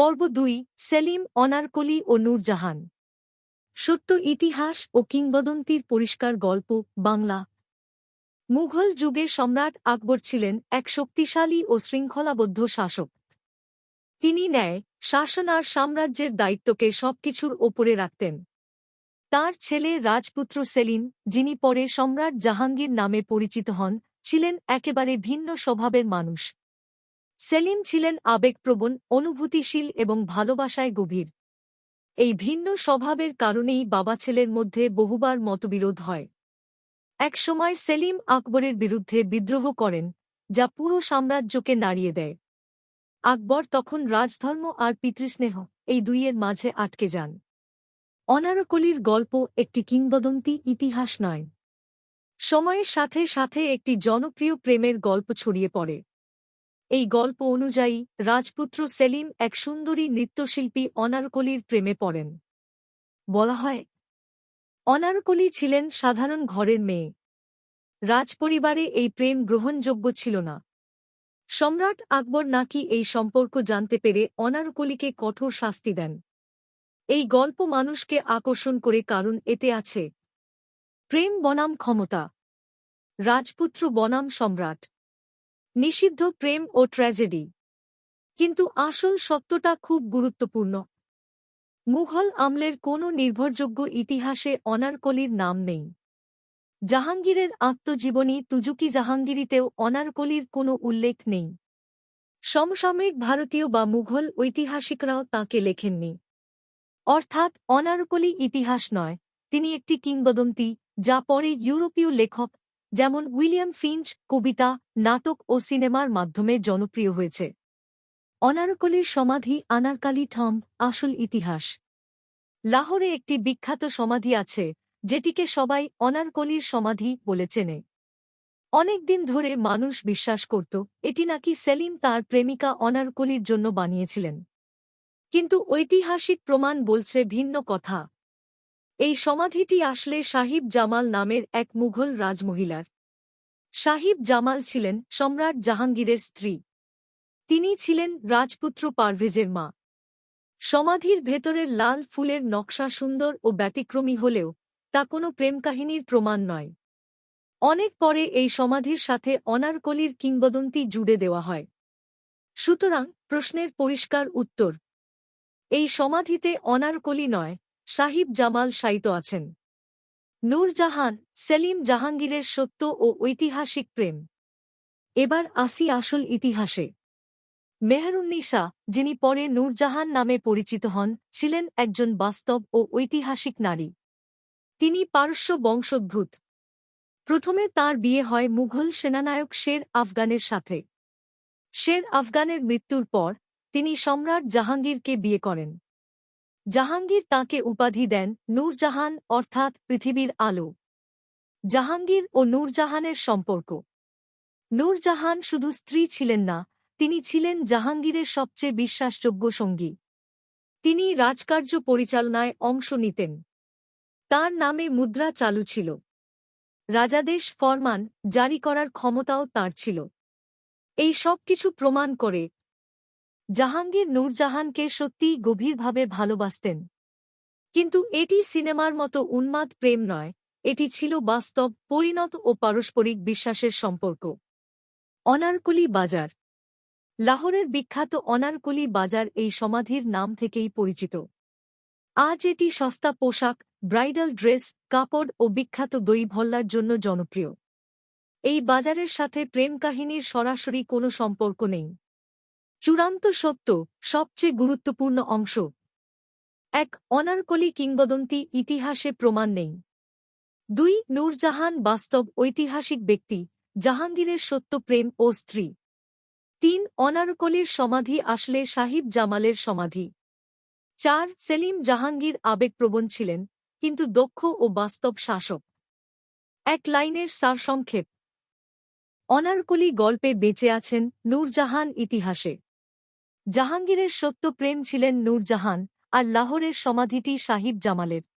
পর্ব দুই, সেলিম, অনারকলি ও নূরজাহান। সত্য, ইতিহাস ও কিংবদন্তির পরিষ্কার গল্প, বাংলা। মুঘল যুগে সম্রাট আকবর ছিলেন এক শক্তিশালী ও শৃঙ্খলাবদ্ধ শাসক। তিনি ন্যায়, শাসন আর সাম্রাজ্যের দায়িত্বকে সবকিছুর ওপরে রাখতেন। তার ছেলে রাজপুত্র সেলিম, যিনি পরে সম্রাট জাহাঙ্গীর নামে পরিচিত হন, ছিলেন একেবারে ভিন্ন স্বভাবের মানুষ। সেলিম ছিলেন আবেগপ্রবণ, অনুভূতিশীল এবং ভালোবাসায় গভীর। এই ভিন্ন স্বভাবের কারণেই বাবা ছেলের মধ্যে বহুবার মতবিরোধ হয়। একসময় সেলিম আকবরের বিরুদ্ধে বিদ্রোহ করেন, যা পুরো সাম্রাজ্যকে নাড়িয়ে দেয়। আকবর তখন রাজধর্ম আর পিতৃস্নেহ এই দুইয়ের মাঝে আটকে যান। অনারকলির গল্প একটি কিংবদন্তি ইতিহাস নয়। সময়ের সাথে সাথে একটি জনপ্রিয় প্রেমের গল্প ছড়িয়ে পড়ে। এই গল্প অনুযায়ী, রাজপুত্র সেলিম এক সুন্দরী নৃত্যশিল্পী অনারকলির প্রেমে পড়েন। বলা হয়, অনারকলি ছিলেন সাধারণ ঘরের মেয়ে। রাজপরিবারে এই প্রেম গ্রহণযোগ্য ছিল না। সম্রাট আকবর নাকি এই সম্পর্ক জানতে পেরে অনারকলিকে কঠোর শাস্তি দেন। এই গল্প মানুষকে আকর্ষণ করে কারণ এতে আছে, প্রেম বনাম ক্ষমতা, রাজপুত্র বনাম সম্রাট। নিষিদ্ধ প্রেম ও ট্র্যাজেডি। কিন্তু আসল সত্যটা খুব গুরুত্বপূর্ণ। মুঘল আমলের কোনো নির্ভরযোগ্য ইতিহাসে অনারকলির নাম নেই। জাহাঙ্গীরের আত্মজীবনী তুজুকি জাহাঙ্গীরিতেও অনারকলির কোনো উল্লেখ নেই। সমসাময়িক ভারতীয় বা মুঘল ঐতিহাসিকরাও তাঁকে লেখেননি। অর্থাৎ অনারকলি ইতিহাস নয়, তিনি একটি কিংবদন্তি, যা পরে ইউরোপীয় লেখক যেমন উইলিয়াম ফিঞ্চ, কবিতা, নাটক ও সিনেমার মাধ্যমে জনপ্রিয় হয়েছে। অনারকলির সমাধি, আনারকালি ঠম আসল ইতিহাস। লাহোরে একটি বিখ্যাত সমাধি আছে, যেটিকে সবাই অনারকলির সমাধি বলে চেনে। অনেকদিন ধরে মানুষ বিশ্বাস করত, এটি নাকি সেলিম তার প্রেমিকা অনারকলির জন্য বানিয়েছিলেন। কিন্তু ঐতিহাসিক প্রমাণ বলছে ভিন্ন কথা। এই সমাধিটি আসলে সাহিব জামাল নামের এক মুঘল রাজমহিলার। সাহিব জামাল ছিলেন সম্রাট জাহাঙ্গীরের স্ত্রী। তিনি ছিলেন রাজপুত্র পারভেজের মা। সমাধির ভেতরের লাল ফুলের নকশা সুন্দর ও ব্যতিক্রমী হলেও তা কোনো প্রেমকাহিনীর প্রমাণ নয়। অনেক পরে এই সমাধির সাথে অনারকলির কিংবদন্তি জুড়ে দেওয়া হয়। সুতরাং প্রশ্নের পরিষ্কার উত্তর। এই সমাধিতে অনারকলি নয় সাহিব জামাল শায়িত আছেন। নূরজাহান সেলিম জাহাঙ্গীরের সত্য ও ঐতিহাসিক প্রেম। এবার আসি আসল ইতিহাসে। মেহরুন্নিসা যিনি পরে নূরজাহান নামে পরিচিত হন, ছিলেন একজন বাস্তব ও ঐতিহাসিক নারী। তিনি পারস্য বংশোদ্ভূত। প্রথমে তার বিয়ে হয় মুঘল সেনানায়ক শের আফগানের সাথে। শের আফগানের মৃত্যুর পর তিনি সম্রাট জাহাঙ্গীরকে বিয়ে করেন। জাহাঙ্গীর তাকে উপাধি দেন নূরজাহান অর্থাৎ পৃথিবীর আলো। জাহাঙ্গীর ও নূরজাহানের সম্পর্ক। নূরজাহান শুধু স্ত্রী ছিলেন না, তিনি ছিলেন জাহাঙ্গীরের সবচেয়ে বিশ্বাসযোগ্য সঙ্গী। তিনি রাজকার্য পরিচালনায় অংশ নিতেন। তার নামে মুদ্রা চালু ছিল। রাজাদেশ ফরমান জারি করার ক্ষমতাও তার ছিল। এই সব কিছু প্রমাণ করে জাহাঙ্গীর নূরজাহানকে সত্যিই গভীরভাবে ভালোবাসতেন। কিন্তু এটি সিনেমার মতো উন্মাদ প্রেম নয়, এটি ছিল বাস্তব, পরিণত ও পারস্পরিক বিশ্বাসের সম্পর্ক। অনারকুলি বাজার। লাহোরের বিখ্যাত অনারকুলি বাজার এই সমাধির নাম থেকেই পরিচিত। আজ এটি সস্তা পোশাক, ব্রাইডাল ড্রেস, কাপড় ও বিখ্যাত দই ভল্লার জন্য জনপ্রিয়। এই বাজারের সাথে প্রেম কাহিনীর সরাসরি কোনো সম্পর্ক নেই। চূড়ান্ত সত্য সবচেয়ে গুরুত্বপূর্ণ অংশ। এক অনারকলি কিংবদন্তি ইতিহাসে প্রমাণ নেই। দুই নূরজাহান বাস্তব ঐতিহাসিক ব্যক্তি, জাহাঙ্গীরের সত্য প্রেম ও স্ত্রী। তিন অনারকলির সমাধি আসলে সাহিব জামালের সমাধি। চার সেলিম জাহাঙ্গীর আবেগপ্রবণ ছিলেন, কিন্তু দক্ষ ও বাস্তব শাসক। এক লাইনের সারসংক্ষেপ। অনারকলি গল্পে বেঁচে আছেন নূরজাহান ইতিহাসে। জাহাঙ্গীরের সত্য প্রেম ছিলেন নূরজাহান আর লাহোরের সমাধিটি সাহিব জামালের।